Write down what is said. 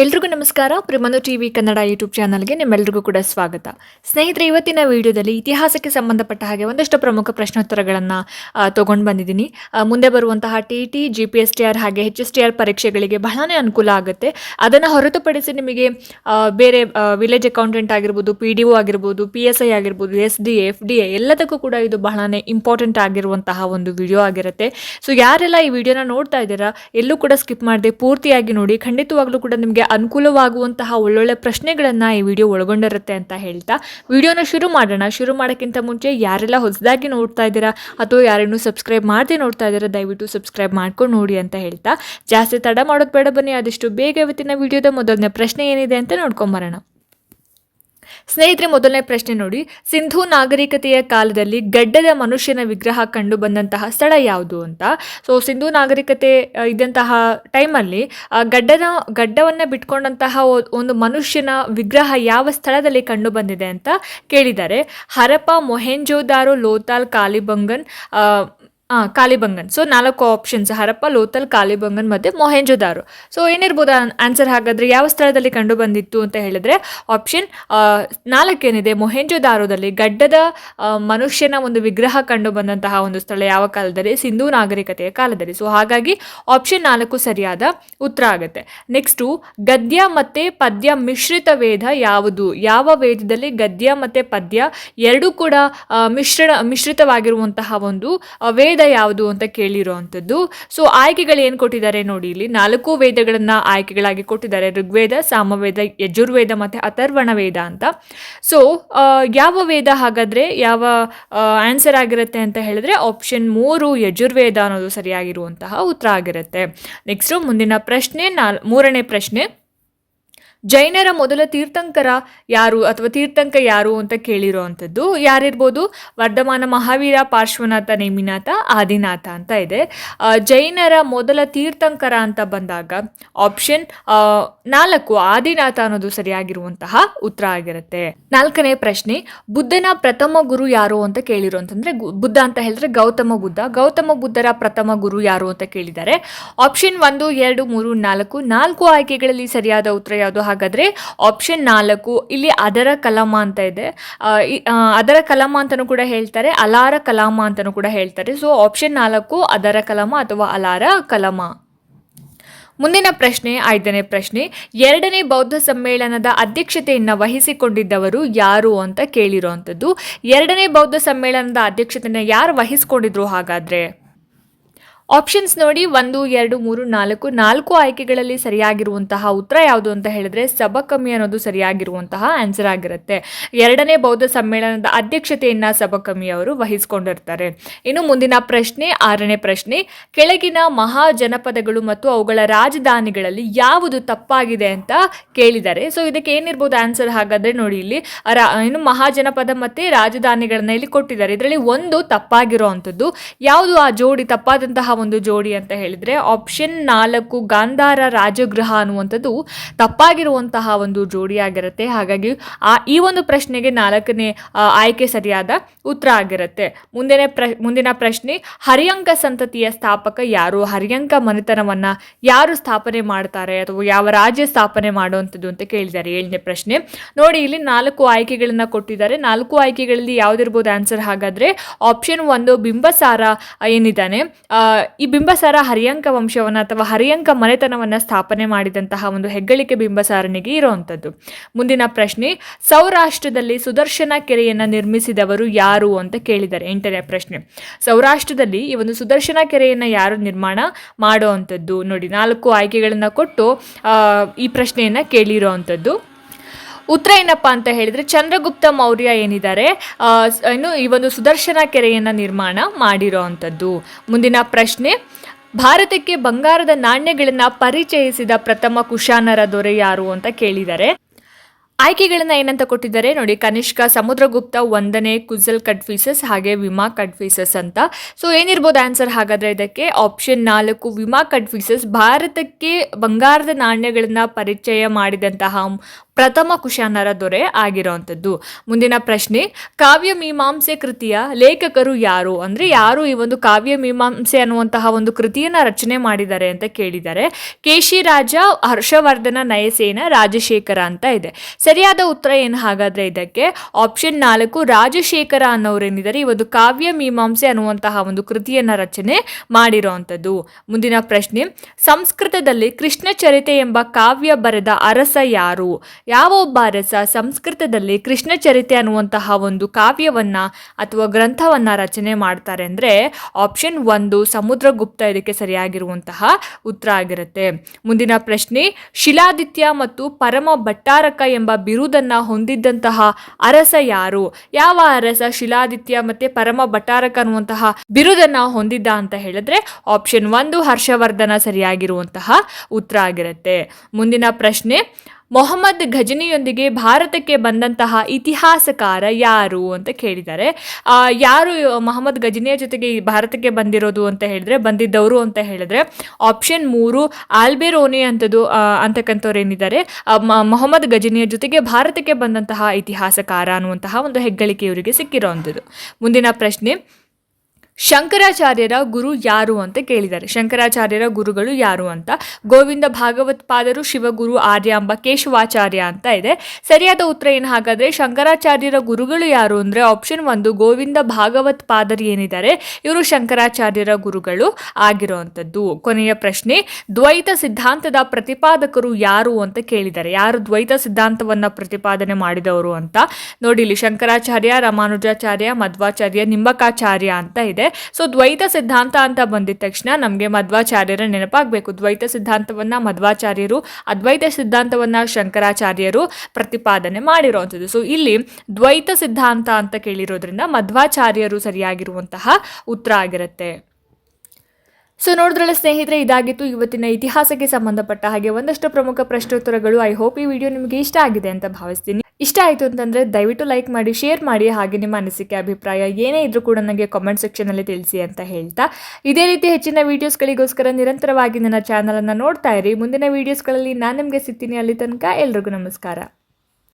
ಎಲ್ರಿಗೂ ನಮಸ್ಕಾರ. ಪ್ರಿಮನು TV Kannada YouTube ಚಾನಲ್ಗೆ ನಿಮ್ಮೆಲ್ರಿಗೂ ಕೂಡ ಸ್ವಾಗತ. ಸ್ನೇಹಿತರೆ, ಇವತ್ತಿನ ವಿಡಿಯೋದಲ್ಲಿ ಇತಿಹಾಸಕ್ಕೆ ಸಂಬಂಧಪಟ್ಟ ಹಾಗೆ ಒಂದಷ್ಟು ಪ್ರಮುಖ ಪ್ರಶ್ನೋತ್ತರಗಳನ್ನು ತೊಗೊಂಡು ಬಂದಿದ್ದೀನಿ. ಮುಂದೆ ಬರುವಂತಹ T T G P S T R ಹಾಗೆ ಎಚ್ ಎಸ್ ಟಿ ಆರ್ ಪರೀಕ್ಷೆಗಳಿಗೆ ಬಹಳನೇ ಅನುಕೂಲ ಆಗುತ್ತೆ. ಅದನ್ನು ಹೊರತುಪಡಿಸಿ ನಿಮಗೆ ಬೇರೆ ವಿಲೇಜ್ ಅಕೌಂಟೆಂಟ್ ಆಗಿರ್ಬೋದು ಪಿ ಡಿ ಒ ಆಗಿರ್ಬೋದು ಪಿ ಎಸ್ ಐ ಆಗಿರ್ಬೋದು S D F D A ಎಲ್ಲದಕ್ಕೂ ಕೂಡ ಇದು ಬಹಳನೇ ಇಂಪಾರ್ಟೆಂಟ್ ಆಗಿರುವಂತಹ ಒಂದು ವಿಡಿಯೋ ಆಗಿರುತ್ತೆ. ಸೊ ಯಾರೆಲ್ಲ ಈ ವಿಡಿಯೋನ ನೋಡ್ತಾ ಇದ್ದೀರಾ, ಎಲ್ಲೂ ಕೂಡ ಸ್ಕಿಪ್ ಮಾಡದೆ ಪೂರ್ತಿಯಾಗಿ ನೋಡಿ. ಖಂಡಿತವಾಗ್ಲೂ ಕೂಡ ನಿಮಗೆ ಅನುಕೂಲವಾಗುವಂತಹ ಒಳ್ಳೊಳ್ಳೆ ಪ್ರಶ್ನೆಗಳನ್ನು ಈ ವಿಡಿಯೋ ಒಳಗೊಂಡಿರುತ್ತೆ ಅಂತ ಹೇಳ್ತಾ ವಿಡಿಯೋನ ಶುರು ಮಾಡೋಣ. ಶುರು ಮಾಡೋಕ್ಕಿಂತ ಮುಂಚೆ ಯಾರೆಲ್ಲ ಹೊಸದಾಗಿ ನೋಡ್ತಾ ಇದ್ದೀರಾ ಅಥವಾ ಯಾರೇನು ಸಬ್ಸ್ಕ್ರೈಬ್ ಮಾಡದೆ ನೋಡ್ತಾ ಇದ್ದೀರಾ, ದಯವಿಟ್ಟು ಸಬ್ಸ್ಕ್ರೈಬ್ ಮಾಡ್ಕೊಂಡು ನೋಡಿ ಅಂತ ಹೇಳ್ತಾ. ಜಾಸ್ತಿ ತಡ ಮಾಡೋದು ಬೇಡ ಬನ್ನಿ, ಆದಷ್ಟು ಬೇಗ ಇವತ್ತಿನ ವಿಡಿಯೋದ ಮೊದಲನೇ ಪ್ರಶ್ನೆ ಏನಿದೆ ಅಂತ ನೋಡ್ಕೊಂಬರೋಣ. ಸ್ನೇಹಿತರೆ, ಮೊದಲನೇ ಪ್ರಶ್ನೆ ನೋಡಿ. ಸಿಂಧೂ ನಾಗರಿಕತೆಯ ಕಾಲದಲ್ಲಿ ಗಡ್ಡದ ಮನುಷ್ಯನ ವಿಗ್ರಹ ಕಂಡು ಬಂದಂತಹ ಸ್ಥಳ ಯಾವುದು ಅಂತ? ಸೊ ಸಿಂಧೂ ನಾಗರಿಕತೆ ಇದ್ದಂತಹ ಟೈಮಲ್ಲಿ ಗಡ್ಡದ, ಗಡ್ಡವನ್ನು ಬಿಟ್ಕೊಂಡಂತಹ ಒಂದು ಮನುಷ್ಯನ ವಿಗ್ರಹ ಯಾವ ಸ್ಥಳದಲ್ಲಿ ಕಂಡು ಬಂದಿದೆ ಅಂತ ಕೇಳಿದ್ದಾರೆ. ಹರಪ ಮೊಹೆಂಜೋದಾರೋ ಲೋತಾಲ್ ಕಾಲಿಬಂಗನ್ ಆ, ಕಾಲಿಬಂಗನ್ ಸೊ ನಾಲ್ಕು ಆಪ್ಷನ್ಸ್ ಹರಪ್ಪ ಲೋತಲ್ ಕಾಲಿಬಂಗನ್ ಮತ್ತು ಮೊಹೆಂಜೋದಾರು ಸೊ ಏನಿರ್ಬೋದು ಆನ್ಸರ್ ಹಾಗಾದರೆ ಯಾವ ಸ್ಥಳದಲ್ಲಿ ಕಂಡು ಬಂದಿತ್ತು ಅಂತ ಹೇಳಿದ್ರೆ ಆಪ್ಷನ್ ನಾಲ್ಕೇನಿದೆ ಮೊಹೆಂಜೋದಾರೋದಲ್ಲಿ ಗಡ್ಡದ ಮನುಷ್ಯನ ಒಂದು ವಿಗ್ರಹ ಕಂಡು ಬಂದಂತಹ ಒಂದು ಸ್ಥಳ ಯಾವ ಕಾಲದಲ್ಲಿ? ಸಿಂಧೂ ನಾಗರಿಕತೆಯ ಕಾಲದಲ್ಲಿ. ಸೊ ಹಾಗಾಗಿ ಆಪ್ಷನ್ ನಾಲ್ಕು ಸರಿಯಾದ ಉತ್ತರ ಆಗುತ್ತೆ. ನೆಕ್ಸ್ಟು ಗದ್ಯ ಮತ್ತು ಪದ್ಯ ಮಿಶ್ರಿತ ವೇದ ಯಾವುದು? ಯಾವ ವೇದದಲ್ಲಿ ಗದ್ಯ ಮತ್ತು ಪದ್ಯ ಎರಡೂ ಕೂಡ ಮಿಶ್ರಣ ಮಿಶ್ರಿತವಾಗಿರುವಂತಹ ಒಂದು ಆ, ವೇದ ಯಾವುದು ಅಂತ ಕೇಳಿರುವಂಥದ್ದು ಸೊ ಆಯ್ಕೆಗಳು ಏನು ಕೊಟ್ಟಿದ್ದಾರೆ ನೋಡಿ ಇಲ್ಲಿ. ನಾಲ್ಕು ವೇದಗಳನ್ನು ಆಯ್ಕೆಗಳಾಗಿ ಕೊಟ್ಟಿದ್ದಾರೆ. ಋಗ್ವೇದ, ಸಾಮವೇದ, ಯಜುರ್ವೇದ ಮತ್ತು ಅಥರ್ವಣ ವೇದ ಅಂತ ಸೊ ಯಾವ ವೇದ ಹಾಗಾದರೆ ಯಾವ ಆನ್ಸರ್ ಆಗಿರುತ್ತೆ ಅಂತ ಹೇಳಿದ್ರೆ ಆಪ್ಷನ್ ಮೂರು ಯಜುರ್ವೇದ ಅನ್ನೋದು ಸರಿಯಾಗಿರುವಂತಹ ಉತ್ತರ ಆಗಿರುತ್ತೆ. ನೆಕ್ಸ್ಟು ಮುಂದಿನ ಪ್ರಶ್ನೆ, ನಾಲ್, ಮೂರನೇ ಪ್ರಶ್ನೆ. ಜೈನರ ಮೊದಲ ತೀರ್ಥಂಕರ ಯಾರು ಅಥವಾ ತೀರ್ಥಂಕ ಯಾರು ಅಂತ ಕೇಳಿರುವಂಥದ್ದು ಯಾರಿರ್ಬೋದು? ವರ್ಧಮಾನ ಮಹಾವೀರ, ಪಾರ್ಶ್ವನಾಥ, ನೇಮಿನಾಥ, ಆದಿನಾಥ ಅಂತ ಇದೆ. ಜೈನರ ಮೊದಲ ತೀರ್ಥಂಕರ ಅಂತ ಬಂದಾಗ ಆಪ್ಷನ್ ನಾಲ್ಕು ಆದಿನಾಥ ಅನ್ನೋದು ಸರಿಯಾಗಿರುವಂತಹ ಉತ್ತರ ಆಗಿರುತ್ತೆ. ನಾಲ್ಕನೇ ಪ್ರಶ್ನೆ, ಬುದ್ಧನ ಪ್ರಥಮ ಗುರು ಯಾರು ಅಂತ ಕೇಳಿರುವಂತಂದ್ರೆ ಗು- ಬುದ್ಧ ಅಂತ ಹೇಳಿದ್ರೆ ಗೌತಮ ಬುದ್ಧ. ಗೌತಮ ಬುದ್ಧರ ಪ್ರಥಮ ಗುರು ಯಾರು ಅಂತ ಕೇಳಿದ್ದಾರೆ. ಆಪ್ಷನ್ ಒಂದು, ಎರಡು, ಮೂರು, ನಾಲ್ಕು ನಾಲ್ಕು ಆಯ್ಕೆಗಳಲ್ಲಿ ಸರಿಯಾದ ಉತ್ತರ ಯಾವುದು? ಹಾಗಾದ್ರೆ ಆಪ್ಷನ್ ನಾಲ್ಕು, ಇಲ್ಲಿ ಅದರ ಕಲಾಮ ಅಂತ ಇದೆ. ಅದರ ಕಲಾಮ ಅಂತಲೂ ಕೂಡ ಹೇಳ್ತಾರೆ, ಅಲಾರ ಕಲಾಮ ಅಂತಲೂ ಕೂಡ ಹೇಳ್ತಾರೆ. ಸೊ ಆಪ್ಷನ್ ನಾಲ್ಕು, ಅದರ ಕಲಾಮ ಅಥವಾ ಅಲಾರ ಕಲಾಮ. ಮುಂದಿನ ಪ್ರಶ್ನೆ, ಐದನೇ ಪ್ರಶ್ನೆ, ಎರಡನೇ ಬೌದ್ಧ ಸಮ್ಮೇಳನದ ಅಧ್ಯಕ್ಷತೆಯನ್ನು ವಹಿಸಿಕೊಂಡಿದ್ದವರು ಯಾರು ಅಂತ ಕೇಳಿರುವಂಥದ್ದು ಎರಡನೇ ಬೌದ್ಧ ಸಮ್ಮೇಳನದ ಅಧ್ಯಕ್ಷತೆಯನ್ನು ಯಾರು ವಹಿಸಿಕೊಂಡಿದ್ರು ಹಾಗಾದ್ರೆ? ಆಪ್ಷನ್ಸ್ ನೋಡಿ ಒಂದು, ಎರಡು, ಮೂರು, ನಾಲ್ಕು ನಾಲ್ಕು ಆಯ್ಕೆಗಳಲ್ಲಿ ಸರಿಯಾಗಿರುವಂತಹ ಉತ್ತರ ಯಾವುದು ಅಂತ ಹೇಳಿದ್ರೆ ಸಬಕಮ್ಮಿ ಅನ್ನೋದು ಸರಿಯಾಗಿರುವಂತಹ ಆನ್ಸರ್ ಆಗಿರುತ್ತೆ. ಎರಡನೇ ಬೌದ್ಧ ಸಮ್ಮೇಳನದ ಅಧ್ಯಕ್ಷತೆಯನ್ನ ಸಬಕಮ್ಮಿ ಅವರು ವಹಿಸಿಕೊಂಡಿರ್ತಾರೆ. ಇನ್ನು ಮುಂದಿನ ಪ್ರಶ್ನೆ, ಆರನೇ ಪ್ರಶ್ನೆ, ಕೆಳಗಿನ ಮಹಾ ಜನಪದಗಳು ಮತ್ತು ಅವುಗಳ ರಾಜಧಾನಿಗಳಲ್ಲಿ ಯಾವುದು ತಪ್ಪಾಗಿದೆ ಅಂತ ಕೇಳಿದ್ದಾರೆ ಸೊ ಇದಕ್ಕೆ ಏನಿರ್ಬೋದು ಆನ್ಸರ್ ಹಾಗಾದ್ರೆ ನೋಡಿ ಇಲ್ಲಿ ಇನ್ನು ಮಹಾಜನಪದ ಮತ್ತೆ ರಾಜಧಾನಿಗಳನ್ನ ಇಲ್ಲಿ ಕೊಟ್ಟಿದ್ದಾರೆ. ಇದರಲ್ಲಿ ಒಂದು ತಪ್ಪಾಗಿರುವಂಥದ್ದು ಯಾವುದು ಆ ಜೋಡಿ ತಪ್ಪಾದಂತಹ ಒಂದು ಜೋಡಿ ಅಂತ ಹೇಳಿದ್ರೆ ಆಪ್ಷನ್ ನಾಲ್ಕು ಗಾಂಧಾರ ರಾಜಗೃಹ ಅನ್ನುವಂಥದ್ದು ತಪ್ಪಾಗಿರುವಂತಹ ಒಂದು ಜೋಡಿಯಾಗಿರುತ್ತೆ ಹಾಗಾಗಿ ಆ, ಈ ಒಂದು ಪ್ರಶ್ನೆಗೆ ನಾಲ್ಕನೇ ಆಯ್ಕೆ ಸರಿಯಾದ ಉತ್ತರ ಆಗಿರುತ್ತೆ. ಮುಂದಿನ ಪ್ರ, ಮುಂದಿನ ಪ್ರಶ್ನೆ, ಹರಿಯಂಕ ಸಂತತಿಯ ಸ್ಥಾಪಕ ಯಾರು? ಹರಿಯಂಕ ಮನೆತನವನ್ನ ಯಾರು ಸ್ಥಾಪನೆ ಮಾಡ್ತಾರೆ? ಅಥವಾ ಯಾವ ರಾಜ್ಯ ಸ್ಥಾಪನೆ ಮಾಡುವಂಥದ್ದು ಅಂತ ಕೇಳಿದ್ದಾರೆ ಏಳನೇ ಪ್ರಶ್ನೆ. ನೋಡಿ, ಇಲ್ಲಿ ನಾಲ್ಕು ಆಯ್ಕೆಗಳನ್ನು ಕೊಟ್ಟಿದ್ದಾರೆ. ನಾಲ್ಕು ಆಯ್ಕೆಗಳಲ್ಲಿ ಯಾವುದಿರ್ಬೋದು? ಆನ್ಸರ್ ಹಾಗಾದ್ರೆ ಆಪ್ಷನ್ ಒಂದು, ಬಿಂಬಸಾರ ಏನಿದ್ದಾನೆ ಈ ಬಿಂಬಸಾರ ಹರಿಯಂಕ ವಂಶವನ್ನು ಅಥವಾ ಹರಿಯಂಕ ಮನೆತನವನ್ನು ಸ್ಥಾಪನೆ ಮಾಡಿದಂತಹ ಒಂದು ಹೆಗ್ಗಳಿಕೆ ಬಿಂಬಸಾರನಿಗೆ ಇರುವಂಥದ್ದು. ಮುಂದಿನ ಪ್ರಶ್ನೆ, ಸೌರಾಷ್ಟ್ರದಲ್ಲಿ ಸುದರ್ಶನ ಕೆರೆಯನ್ನು ನಿರ್ಮಿಸಿದವರು ಯಾರು ಅಂತ ಕೇಳಿದ್ದಾರೆ ಎಂಟನೇ ಪ್ರಶ್ನೆ. ಸೌರಾಷ್ಟ್ರದಲ್ಲಿ ಈ ಒಂದು ಸುದರ್ಶನ ಕೆರೆಯನ್ನು ಯಾರು ನಿರ್ಮಾಣ ಮಾಡುವಂಥದ್ದು ನೋಡಿ, ನಾಲ್ಕು ಆಯ್ಕೆಗಳನ್ನು ಕೊಟ್ಟು ಈ ಪ್ರಶ್ನೆಯನ್ನು ಕೇಳಿರುವಂಥದ್ದು ಉತ್ತರ ಏನಪ್ಪ ಅಂತ ಹೇಳಿದ್ರೆ ಚಂದ್ರಗುಪ್ತ ಮೌರ್ಯ ಏನಿದ್ದಾರೆ ಏನು ಈ ಒಂದು ಸುದರ್ಶನ ಕೆರೆಯನ್ನು ನಿರ್ಮಾಣ ಮಾಡಿರೋ ಅಂಥದ್ದು. ಮುಂದಿನ ಪ್ರಶ್ನೆ, ಭಾರತಕ್ಕೆ ಬಂಗಾರದ ನಾಣ್ಯಗಳನ್ನು ಪರಿಚಯಿಸಿದ ಪ್ರಥಮ ಕುಶಾನರ ದೊರೆ ಯಾರು ಅಂತ ಕೇಳಿದ್ದಾರೆ ಆಯ್ಕೆಗಳನ್ನ ಏನಂತ ಕೊಟ್ಟಿದ್ದಾರೆ ನೋಡಿ ಕನಿಷ್ಕ ಸಮುದ್ರಗುಪ್ತ ಒಂದನೇ ಕುಜಲ್ ಕಡ್ಫೀಸಸ್ ಹಾಗೆ ವಿಮಾ ಕಡ್ಫೀಸಸ್ ಅಂತ. ಸೊ ಏನಿರ್ಬೋದು ಆನ್ಸರ್ ಹಾಗಾದ್ರೆ ಇದಕ್ಕೆ? ಆಪ್ಷನ್ ನಾಲ್ಕು, ವಿಮಾ ಕಡ್ಫೀಸಸ್ ಭಾರತಕ್ಕೆ ಬಂಗಾರದ ನಾಣ್ಯಗಳನ್ನ ಪರಿಚಯ ಮಾಡಿದಂತಹ ಪ್ರಥಮ ಕುಶಾನರ ದೊರೆ ಆಗಿರುವಂಥದ್ದು. ಮುಂದಿನ ಪ್ರಶ್ನೆ, ಕಾವ್ಯ ಮೀಮಾಂಸೆ ಕೃತಿಯ ಲೇಖಕರು ಯಾರು? ಅಂದರೆ ಯಾರು ಈ ಒಂದು ಕಾವ್ಯ ಮೀಮಾಂಸೆ ಅನ್ನುವಂತಹ ಒಂದು ಕೃತಿಯನ್ನು ರಚನೆ ಮಾಡಿದ್ದಾರೆ ಅಂತ ಕೇಳಿದ್ದಾರೆ ಕೇಶಿರಾಜ ಹರ್ಷವರ್ಧನ, ನಯಸೇನ, ರಾಜಶೇಖರ ಅಂತ ಇದೆ. ಸರಿಯಾದ ಉತ್ತರ ಏನು ಹಾಗಾದರೆ ಇದಕ್ಕೆ? ಆಪ್ಷನ್ ನಾಲ್ಕು, ರಾಜಶೇಖರ ಅನ್ನೋರೇನಿದ್ದಾರೆ ಈ ಒಂದು ಕಾವ್ಯ ಮೀಮಾಂಸೆ ಅನ್ನುವಂತಹ ಒಂದು ಕೃತಿಯನ್ನು ರಚನೆ ಮಾಡಿರುವಂಥದ್ದು. ಮುಂದಿನ ಪ್ರಶ್ನೆ, ಸಂಸ್ಕೃತದಲ್ಲಿ ಕೃಷ್ಣ ಚರಿತೆ ಎಂಬ ಕಾವ್ಯ ಬರೆದ ಅರಸ ಯಾರು? ಯಾವ ಒಬ್ಬ ಅರಸ ಸಂಸ್ಕೃತದಲ್ಲಿ ಕೃಷ್ಣ ಚರಿತೆ ಅನ್ನುವಂತಹ ಒಂದು ಕಾವ್ಯವನ್ನ ಅಥವಾ ಗ್ರಂಥವನ್ನ ರಚನೆ ಮಾಡ್ತಾರೆ ಅಂದ್ರೆ ಆಪ್ಷನ್ ಒಂದು ಸಮುದ್ರಗುಪ್ತ ಇದಕ್ಕೆ ಸರಿಯಾಗಿರುವಂತಹ ಉತ್ತರ ಆಗಿರುತ್ತೆ. ಮುಂದಿನ ಪ್ರಶ್ನೆ, ಶಿಲಾದಿತ್ಯ ಮತ್ತು ಪರಮ ಭಟ್ಟಾರಕ ಎಂಬ ಬಿರುದನ್ನ ಹೊಂದಿದ್ದಂತಹ ಅರಸ ಯಾರು? ಯಾವ ಅರಸ ಶಿಲಾದಿತ್ಯ ಮತ್ತೆ ಪರಮ ಭಟ್ಟಾರಕ ಅನ್ನುವಂತಹ ಬಿರುದನ್ನ ಹೊಂದಿದ್ದ ಅಂತ ಹೇಳಿದ್ರೆ ಆಪ್ಷನ್ ಒಂದು ಹರ್ಷವರ್ಧನ ಸರಿಯಾಗಿರುವಂತಹ ಉತ್ತರ ಆಗಿರುತ್ತೆ. ಮುಂದಿನ ಪ್ರಶ್ನೆ ಮೊಹಮ್ಮದ್ ಘಜನಿಯೊಂದಿಗೆ ಭಾರತಕ್ಕೆ ಬಂದಂತಹ ಇತಿಹಾಸಕಾರ ಯಾರು ಅಂತ ಕೇಳಿದ್ದಾರೆ. ಯಾರು ಮೊಹಮ್ಮದ್ ಘಜನಿಯ ಜೊತೆಗೆ ಭಾರತಕ್ಕೆ ಬಂದಿರೋದು ಅಂತ ಹೇಳಿದ್ರೆ, ಬಂದಿದ್ದವರು ಅಂತ ಹೇಳಿದ್ರೆ ಆಪ್ಷನ್ ಮೂರು, ಆಲ್ಬೆರೋನಿ ಅಂತದ್ದು ಅಂತಕ್ಕಂಥವ್ರು ಏನಿದ್ದಾರೆ ಮೊಹಮ್ಮದ್ ಘಜನಿಯ ಜೊತೆಗೆ ಭಾರತಕ್ಕೆ ಬಂದಂತಹ ಇತಿಹಾಸಕಾರ ಅನ್ನುವಂತಹ ಒಂದು ಹೆಗ್ಗಳಿಕೆ ಇವರಿಗೆ ಸಿಕ್ಕಿರೋವಂಥದ್ದು ಮುಂದಿನ ಪ್ರಶ್ನೆ ಶಂಕರಾಚಾರ್ಯರ ಗುರು ಯಾರು ಅಂತ ಕೇಳಿದ್ದಾರೆ. ಶಂಕರಾಚಾರ್ಯರ ಗುರುಗಳು ಯಾರು ಅಂತ? ಗೋವಿಂದ ಭಾಗವತ್ ಪಾದರು ಶಿವಗುರು ಆರ್ಯಾಂಬ ಕೇಶವಾಚಾರ್ಯ ಅಂತ ಇದೆ. ಸರಿಯಾದ ಉತ್ತರ ಏನು? ಹಾಗಾದರೆ ಶಂಕರಾಚಾರ್ಯರ ಗುರುಗಳು ಯಾರು ಅಂದ್ರೆ ಆಪ್ಷನ್ ಒಂದು ಗೋವಿಂದ ಭಾಗವತ್ಪಾದರು ಏನಿದ್ದಾರೆ. ಇವರು ಶಂಕರಾಚಾರ್ಯರ ಗುರುಗಳು ಆಗಿರುವಂಥದ್ದು. ಕೊನೆಯ ಪ್ರಶ್ನೆ, ದ್ವೈತ ಸಿದ್ಧಾಂತದ ಪ್ರತಿಪಾದಕರು ಯಾರು ಅಂತ ಕೇಳಿದ್ದಾರೆ. ಯಾರು ದ್ವೈತ ಸಿದ್ಧಾಂತವನ್ನ ಪ್ರತಿಪಾದನೆ ಮಾಡಿದವರು ಅಂತ? ನೋಡಿ ಇಲ್ಲಿ ಶಂಕರಾಚಾರ್ಯ, ರಾಮಾನುಜಾಚಾರ್ಯ, ಮಧ್ವಾಚಾರ್ಯ, ನಿಂಬಕಾಚಾರ್ಯ ಅಂತ ಇದೆ ಸೊ ದ್ವೈತ ಸಿದ್ಧಾಂತ ಅಂತ ಬಂದಿದ ತಕ್ಷಣ ನಮಗೆ ಮಧ್ವಾಚಾರ್ಯರ ನೆನಪಾಗಬೇಕು. ದ್ವೈತ ಸಿದ್ಧಾಂತವನ್ನ ಮಧ್ವಾಚಾರ್ಯರು, ಅದ್ವೈತ ಸಿದ್ಧಾಂತವನ್ನ ಶಂಕರಾಚಾರ್ಯರು ಪ್ರತಿಪಾದನೆ ಮಾಡಿರುವಂಥದ್ದು ಸೊ ಇಲ್ಲಿ ದ್ವೈತ ಸಿದ್ಧಾಂತ ಅಂತ ಕೇಳಿರೋದ್ರಿಂದ ಮಧ್ವಾಚಾರ್ಯರು ಸರಿಯಾಗಿರುವಂತಹ ಉತ್ತರ ಆಗಿರುತ್ತೆ. ಸೊ ನೋಡಿದ್ರಲ್ಲ ಸ್ನೇಹಿತರೆ, ಇದಾಗಿತ್ತು ಇವತ್ತಿನ ಇತಿಹಾಸಕ್ಕೆ ಸಂಬಂಧಪಟ್ಟ ಹಾಗೆ ಒಂದಷ್ಟು ಪ್ರಮುಖ ಪ್ರಶ್ನೋತ್ತರಗಳು. ಐ ಹೋಪ್ ಈ ವಿಡಿಯೋ ನಿಮಗೆ ಇಷ್ಟ ಆಗಿದೆ ಅಂತ ಭಾವಿಸ್ತೀನಿ. ಇಷ್ಟ ಆಯಿತು ಅಂತಂದರೆ ದಯವಿಟ್ಟು ಲೈಕ್ ಮಾಡಿ ಶೇರ್ ಮಾಡಿ ಹಾಗೆ ನಿಮ್ಮ ಅನಿಸಿಕೆ, ಅಭಿಪ್ರಾಯ ಏನೇ ಇದ್ರೂ ಕೂಡ ನನಗೆ ಕಾಮೆಂಟ್ ಸೆಕ್ಷನಲ್ಲಿ ತಿಳಿಸಿ ಅಂತ ಹೇಳ್ತಾ. ಇದೇ ರೀತಿ ಹೆಚ್ಚಿನ ವೀಡಿಯೋಸ್ಗಳಿಗೋಸ್ಕರ ನಿರಂತರವಾಗಿ ನನ್ನ ಚಾನಲನ್ನು ನೋಡ್ತಾ ಇರಿ. ಮುಂದಿನ ವೀಡಿಯೋಸ್ಗಳಲ್ಲಿ ನಾನು ನಿಮಗೆ ಸಿಗ್ತೀನಿ. ಅಲ್ಲಿ ತನಕ ಎಲ್ರಿಗೂ ನಮಸ್ಕಾರ.